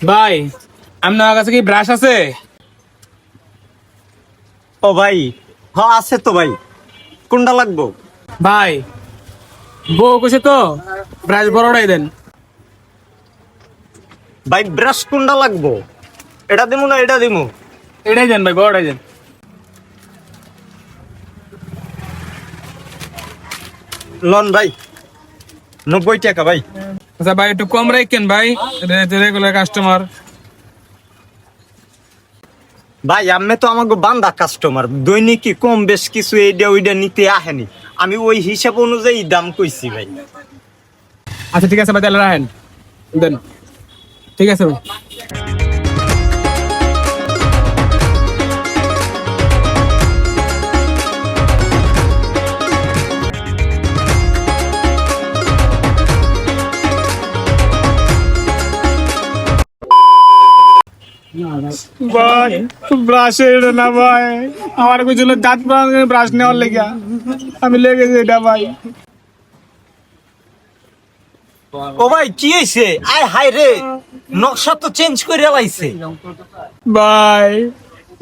ভাই আপনার কাছে কি ব্রাশ আছে? ও ভাই হ আছে তো ভাই। কোনটা লাগবো? ভাই বউ কইছে তো ব্রাশ বড়টাই দেন। ভাই ব্রাশ কোনটা লাগবো? এটা দিমু না এটা দিমু? এটাই দেন ভাই বড়টাই দেন। লন ভাই নব্বই টাকা ভাই। আচ্ছা ভাই একটু কম রাখেন ভাই। রেগুলার কাস্টমার ভাই আমি তো আমাকে বান্দা কাস্টমার দৈনিক কম বেশ কিছু এইটা ওইটা নিতে আহেনি আমি ওই হিসাব অনুযায়ী দাম কইছি ভাই। আচ্ছা ঠিক আছে ভাই তাহলে রাখেন। দেন। ঠিক আছে ভাই। ভাই ব্রাশ না ভাই। আমার কিছু দাঁত ব্রাশ নেওয়ার লেগে। আমি লেগেছি এটা ভাই। ও ভাই কি হয়েছে আয় হাই রে। নকশা তো চেঞ্জ করে লাইছে। ভাই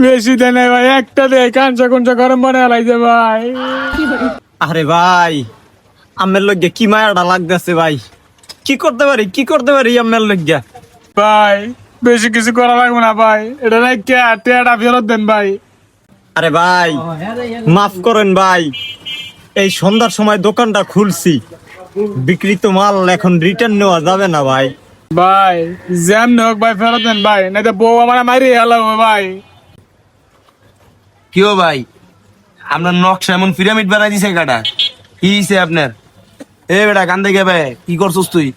বেশি দেয় নাই ভাই একটা দে কাঞ্চা কুঞ্চা গরম বানায় লাইছে ভাই। আরে ভাই আমের লগে কি মায়াটা লাগতেছে ভাই? কি করতে পারি কি করতে পারি আমের লগে ভাই বেশি কিছু করা লাগবে না ভাই। এটা নাই কে টেয়াটা ফেরত দেন ভাই। আরে ভাই মাফ করেন ভাই এই সন্ধ্যার সময় দোকানটা খুলছি। বিক্রিত মাল এখন রিটার্ন নেওয়া যাবে না ভাই। ভাই জ্যাম হোক ভাই ফেরত দেন ভাই। নাই তো বউ আমার মারি হেলাও ভাই। কিও ভাই আপনার নকশা এমন পিরামিড বানাই দিছে কাটা। কি হইছে আপনার? এ বেটা কান দেখে বে কি করছস তুই?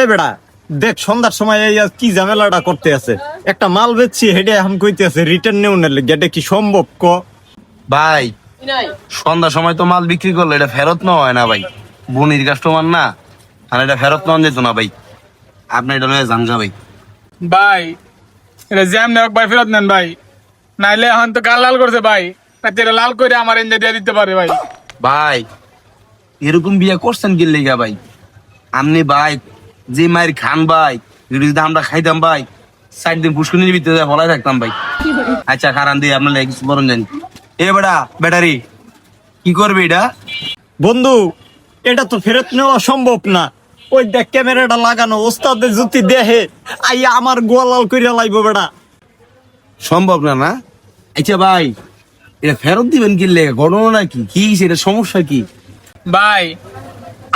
এ বেড়া দেখ সন্ধ্যার সময় এই আজ কি ঝামেলাটা করতে আছে। একটা মাল বেচছি হেডে হাম কইতে আছে রিটার্ন নেও না লেগে এটা কি সম্ভব? ক? ভাই সন্ধ্যার সময় তো মাল বিক্রি করলে এটা ফেরত নেওয়া হয় না ভাই। বনির কাস্টমার না আর এটা ফেরত নেওয়া যেত না ভাই। আপনি এটা লয়ে জানগা ভাই। ভাই এটা জ্যাম হোক ভাই ফেরত নেন ভাই নাইলে এখন তো গাল লাল করছে ভাই। তেরা লাল করে আমার এনে দিয়ে দিতে পারে ভাই। ভাই এরকম বিয়ে করছেন কি লেগা ভাই? আপনি ভাই যে মায়ের খান ভাই যদি যদি আমরা খাইতাম ভাই সাইড দিন পুষ্করিনীর ভিতরে ফলাই থাকতাম ভাই। আচ্ছা খারান দিয়ে আপনার কিছু বরণ জানি। এ বেটা ব্যাটারি কি করবে এটা? বন্ধু এটা তো ফেরত নেওয়া সম্ভব না। ওই দেখ ক্যামেরাটা লাগানো ওস্তাদের জুতি দেহে। আই আমার গোয়ালাল কইরা লাইব বেড়া সম্ভব না না? আচ্ছা ভাই এটা ফেরত দিবেন কি লেগে? ঘটনা কি কি হইছে? এটা সমস্যা কি? ভাই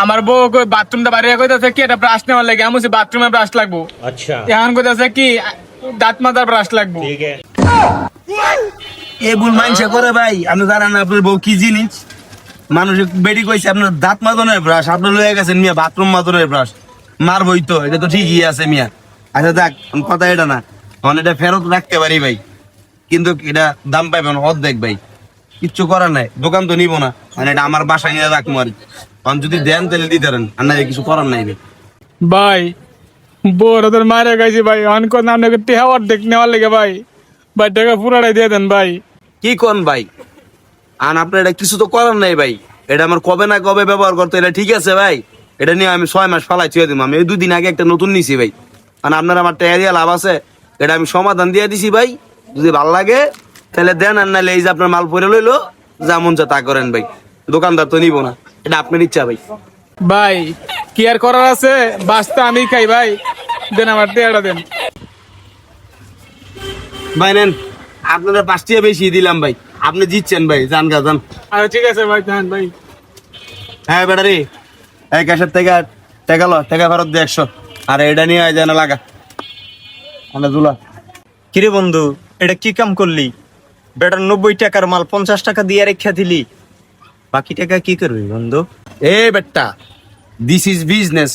আমার বউ কই বাথরুমটা বাইরে কইতাছে কি এটা ব্রাশ নেওয়ার লাগে। আমি বাথরুমে ব্রাশ লাগবো। আচ্ছা। এখন কইতাছে কি দাঁত মাথার ব্রাশ লাগবো। এ ভুল মাইনসে করে ভাই। আপনি জানেন না আপনার বউ কি জিনিস? মানুষ বেডি কইছে আপনার দাঁত মাদনের ব্রাশ আপনি লয়ে গেছেন মিয়া বাথরুম মাদনের ব্রাশ মারবই তো এটা তো ঠিকই আছে মিয়া। আচ্ছা দেখ কথা এটা না। তখন এটা ফেরত রাখতে পারি ভাই। কিন্তু এটা দাম পাইবেন অর্ধেক ভাই। কিচ্ছু করার নাই দোকান তো নিব না। মানে এটা আমার বাসায় নিয়ে রাখব আর কি। যদি দেন তাহলে দিতে পারেন। আর না কিছু করার নাই ভাই বউর ওদের মারে গেছি ভাই। অন কোন আপনাকে টেহাওয়ার দেখ নেওয়ার লেগে ভাই। ভাই টাকা পুরাটাই দিয়ে দেন ভাই। কি কোন ভাই? আর আপনার এটা কিছু তো করার নাই ভাই। এটা আমার কবে না কবে ব্যবহার করতে এটা ঠিক আছে ভাই। এটা নিয়ে আমি ছয় মাস ফালাই ছুঁয়ে দিব আমি এই দুদিন আগে একটা নতুন নিছি ভাই। আর আপনার আমার টাকা লাভ আছে। এটা আমি সমাধান দিয়ে দিছি ভাই। যদি ভালো লাগে তাহলে দেন। আর নাহলে এই যে আপনার মাল পরে লইলো যা মন চা তা করেন ভাই। দোকানদার তো নিব না। এটা আপনার ইচ্ছা ভাই। ভাই কি আর করার আছে? বাসটা আমি খাই ভাই। দেন আমার টেয়াটা দেন। ভাই নেন আপনারা পাঁচটিয়া বেশি দিলাম ভাই। আপনি জিতছেন ভাই জান গা জান আচ্ছা ঠিক আছে ভাই দেন ভাই। হ্যাঁ বেটারি এক হাজার টাকা টাকা লো টাকা ফেরত দিয়ে একশো। আর এটা নিয়ে আয় যেন লাগা। আমরা দুলা। কিরে বন্ধু এটা কি কাম করলি? বেটার নব্বই টাকার মাল পঞ্চাশ টাকা দিয়ে রেখা দিলি। বাকি টাকা কি করবি বন্ধু? এ বেটা দিস ইজ বিজনেস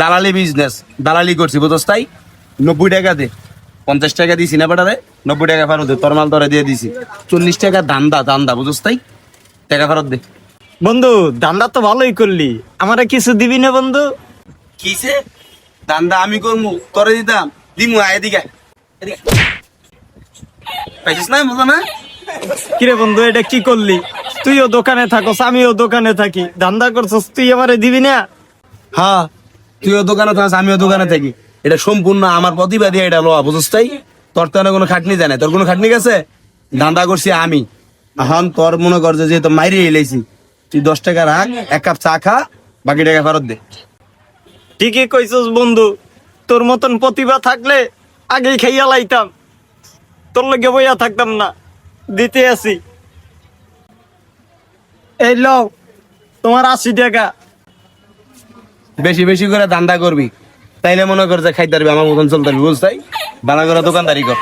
দালালি বিজনেস দালালি করছি বুঝস তাই? নব্বই টাকা দে পঞ্চাশ টাকা দিছি না বেটারে নব্বই টাকা ফেরত দে তোর মাল তোরা দিয়ে দিছি। চল্লিশ টাকা দান্দা দান্দা বুঝস তাই? টাকা ফেরত দে। বন্ধু দান্দা তো ভালোই করলি আমারে কিছু দিবি না বন্ধু? কিসে? দান্দা আমি করমু তোরে দিতাম দিমু আয় এদিকে আয়। পাইছিস না মজা না? কিরে বন্ধু এটা কি করলি? তুইও দোকানে থাকস আমিও দোকানে থাকি। ধান্দা করছস তুই আমারে দিবি না? হ্যাঁ তুইও দোকানে থাকস আমিও দোকানে থাকি। এটা সম্পূর্ণ আমার প্রতিবাদী এটা লোয়া বুঝছ তাই? তোর তো কোনো খাটনি জানে তোর কোনো খাটনি গেছে? ধান্দা করছি আমি। এখন তোর মনে কর যে যেহেতু মাইরে এলাইছি তুই দশ টাকা রাখ এক কাপ চা খা বাকি টাকা ফেরত দে। ঠিকই কইছস বন্ধু তোর মতন প্রতিভা থাকলে আগেই খাইয়া লাইতাম। তোর লগে বইয়া থাকতাম না দিতে আসি। এই তোমার আশি টাকা। বেশি বেশি করে ধান্দা করবি। তাইলে মনে কর যে খাইতে পারবি, আমার মতন চলতে পারবি বুঝতাই ভালো করে দোকানদারি কর।